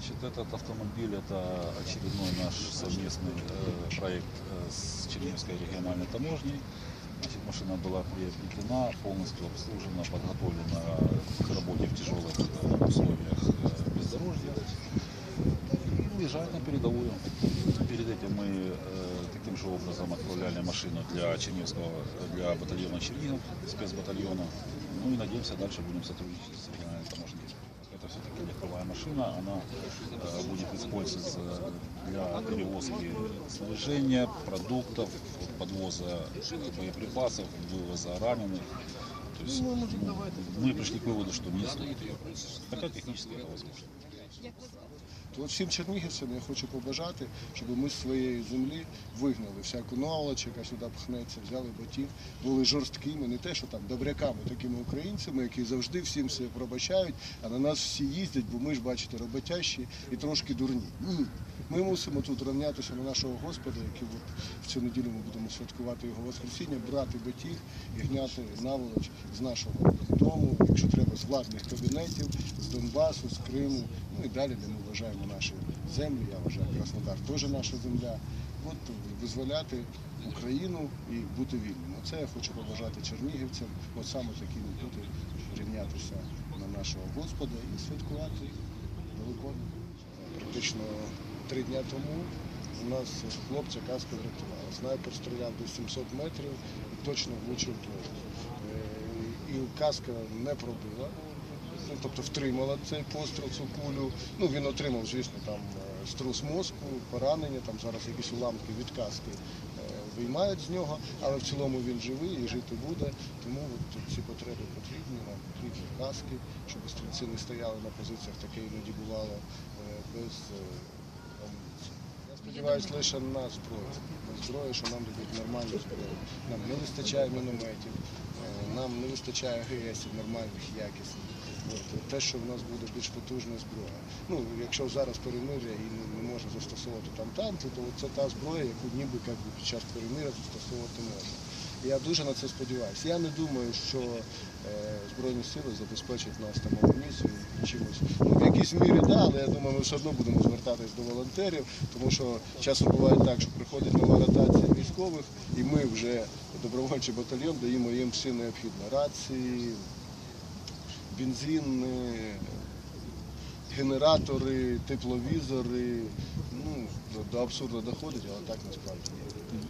Значит, этот автомобиль это очередной наш совместный э, проект э, с Черниговской региональной таможней. Значит, машина была приобретена, полностью обслужена, подготовлена к работе в тяжелых э, условиях бездорожья. И уезжает на передовую. Перед этим мы таким же образом отправляли машину для Черниговского, для батальона Чернигов, спецбатальона. Ну и надеемся, дальше будем сотрудничать с региональной машина, она э, будет использоваться для перевозки снаряжения, продуктов, подвоза боеприпасов, вывоза раненых. То есть, ну, мы пришли к выводу, что не стоит ее производить. Хотя технически это возможно. То всім чернігівцям я хочу побажати, щоб ми з своєї землі вигнали всяку наволоч, яка сюди пхнеться, взяли ботів, були жорсткими, не те, що там добряками, такими українцями, які завжди всім все пробачають, а на нас всі їздять, бо ми ж бачите, роботящі і трошки дурні. Ні. Ми мусимо тут рівнятися на нашого Господа, який от в цю неділю ми будемо святкувати його Воскресіння, брати батіг і гняти наволоч з нашого дому, якщо треба, з владних кабінетів, з Донбасу, з Криму, ну і далі, де ми вважаємо наші землі. Я вважаю, Краснодар теж наша земля. От визволяти Україну і бути вільним. Оце я хочу побажати чернігівцям, от саме такими бути, рівнятися на нашого Господа і святкувати Великодень. Практично три дні тому у нас хлопця каска врятувала. Снайпер стріляв до 700 метрів і точно влучив. Е, І каска не пробила, ну, тобто втримала цей постріл, цю кулю. Ну, він отримав, звісно, там е, струс мозку, поранення, там зараз якісь уламки від каски е, виймають з нього, але в цілому він живий і жити буде. Тому от ці потреби потрібні, нам потрібні каски, щоб стрільці не стояли на позиціях, таке іноді бувало е, без амуніції. Я сподіваюся лише на зброю. На зброю, що нам дадуть нормальну зброю. Нам не вистачає мінометів, нам не вистачає ГСів нормальних, якісних. От, те, що в нас буде більш потужна зброя. Ну, якщо зараз перемир'я і не, не можна застосовувати там танки, то це та зброя, яку ніби як би, під час перемир'я застосовувати можна. Я дуже на це сподіваюся. Я не думаю, що е, Збройні сили забезпечать нас там амуніцією чимось. Ну, в якійсь мірі, да, але я думаю, ми все одно будемо звертатись до волонтерів, тому що часом буває так, що приходить нова ротація військових, і ми вже добровольчий батальйон даємо їм все необхідне. Рації, бензин, е, генератори, тепловізори. Ну, до, абсурду доходить, але так насправді є.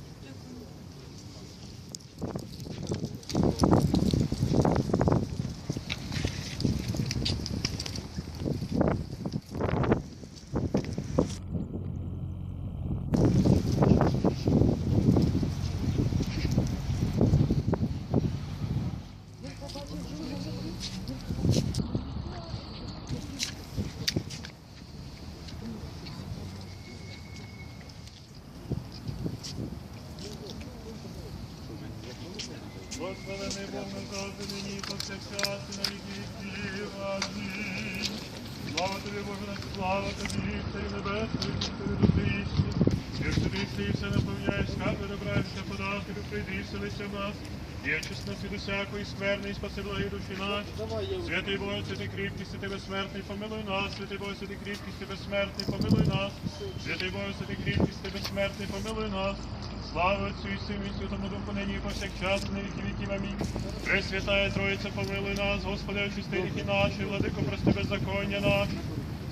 Господи, Бог на завжди нині і на віки віків. Слава тобі, Боже, наш, слава тобі, Царю Небесний, Тобі душі. Як тобі все наповняєш, скарби добра і все подати, прийди і вселися в нас. Є чесность від усякої скверни і спаси душі наші. Святий Боже, святий кріпкість, ти безсмертний, помилуй нас. Святий Боже, святий кріпкість, ти безсмертний, помилуй нас. Святий Боже, святий кріпкість, ти безсмертний, помилуй нас. Слава Отцю і Сину і Святому Духу, нині і повсякчас, на віки віків. Амінь. Пресвятая Троїця, помилуй нас, Господи, очисти гріхи наші, владико, прости беззаконня наші.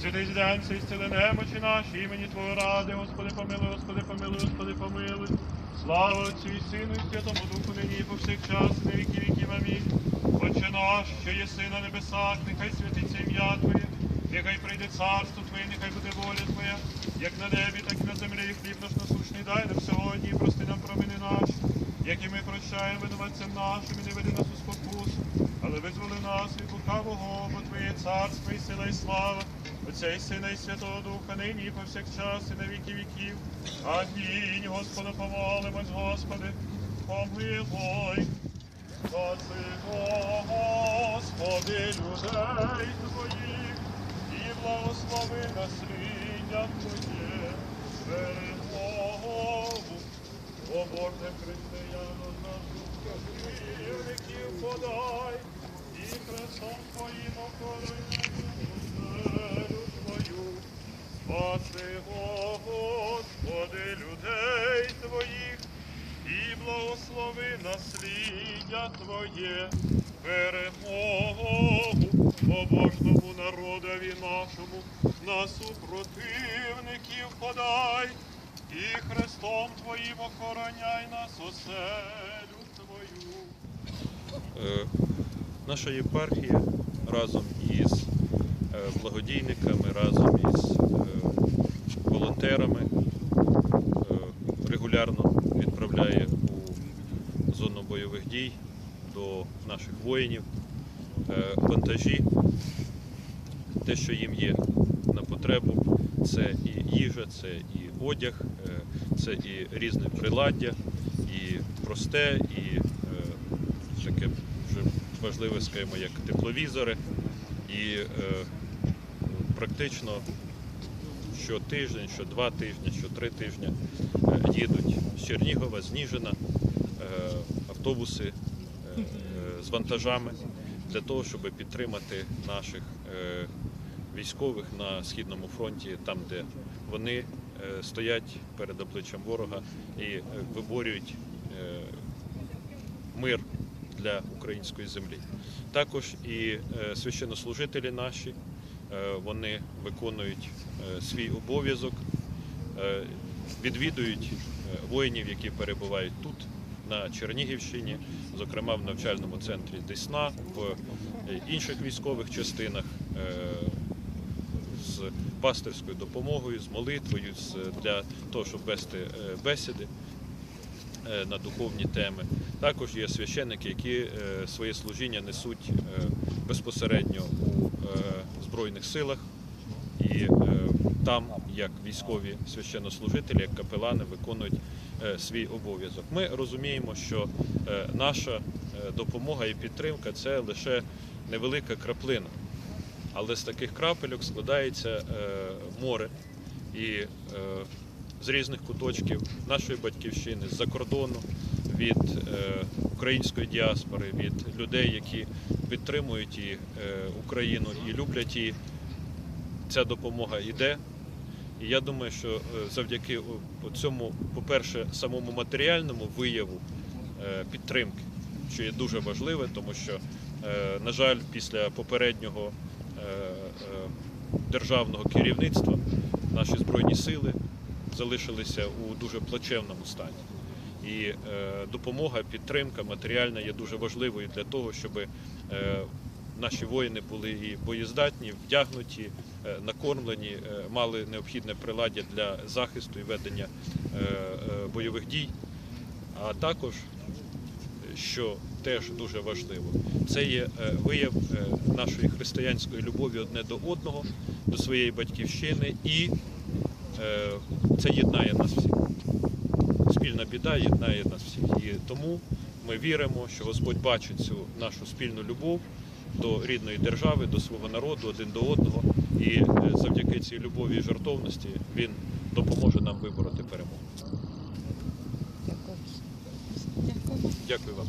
Святий зглянься і зціли немочі наші, імені Твого ради, Господи, помилуй, Господи, помилуй, Господи, помилуй. Слава Отцю і Сину і Святому Духу, нині і повсякчас, і на віки віків. Амінь. Отче наш, що єси на небесах, нехай святиться ім'я Твоє, нехай прийде царство Твоє, нехай буде воля Твоя, як на небі, так і на землі. Хліб наш насущний дай нам сьогодні, і прости нам провини наші, як і ми прощаємо винуватцям нашим, і не веди нас у спокусу, але визволи нас від лукавого, бо Твоє царство і сила, і слава, Отця і Сина, і Святого Духа, нині і повсякчас, і на віки віків. Амінь. Господа помолимось, Господи, помилуй. Спаси, Господи, людей Твоїх, благослови насліддя Твоє, перемогу, поборне християну наших віків подай, і Христом Твоїм окорою Твою, спаси, Господи, людей Твоїх, і благослови насліддя Твоє, перемогу, побожному землю Твою, на супротивників подай, і хрестом Твоїм охороняй нас оселю Твою. Е, Наша єпархія разом із е, благодійниками, разом із е, волонтерами регулярно відправляє у зону бойових дій до наших воїнів вантажі, те, що їм є на потребу, це і їжа, це і одяг, е, це і різне приладдя, і просте, і е, таке вже важливе, скажімо, як тепловізори. І е, практично щотиждень, що два тижні, що три тижні їдуть з Чернігова, з Ніжина, е, автобуси з вантажами для того, щоб підтримати наших військових на східному фронті, там, де вони е, стоять перед обличчям ворога і е, виборюють е, мир для української землі. Також і священнослужителі наші, вони виконують свій обов'язок, відвідують воїнів, які перебувають тут, на Чернігівщині, зокрема в навчальному центрі Десна, в інших військових частинах. Е, З пастирською допомогою, з молитвою, для того, щоб вести е, бесіди е, на духовні теми. Також є священники, які е, своє служіння несуть е, безпосередньо у е, Збройних силах. І е, там, як військові священнослужителі, як капелани, виконують е, свій обов'язок. Ми розуміємо, що е, наша е, допомога і підтримка це лише невелика краплина. Але з таких крапельок складається е, море. І е, з різних куточків нашої батьківщини, з-за кордону, від е, української діаспори, від людей, які підтримують і, Україну і люблять її. Ця допомога йде. І я думаю, що завдяки цьому, по-перше, самому матеріальному вияву підтримки, що є дуже важливе, тому що, на жаль, після попереднього державного керівництва наші збройні сили залишилися у дуже плачевному стані. І е, допомога, підтримка матеріальна є дуже важливою для того, щоб е, наші воїни були і боєздатні, вдягнуті, е, накормлені, е, мали необхідне приладдя для захисту і ведення е, е, бойових дій. А також, що теж дуже важливо, це є е, вияв е, нашої християнської любові одне до одного, до своєї батьківщини, і е, це єднає нас всіх. Спільна біда єднає нас всіх. І тому ми віримо, що Господь бачить цю нашу спільну любов до рідної держави, до свого народу, один до одного. І завдяки цій любові і жертовності Він допоможе нам вибороти перемогу. Дякую вам.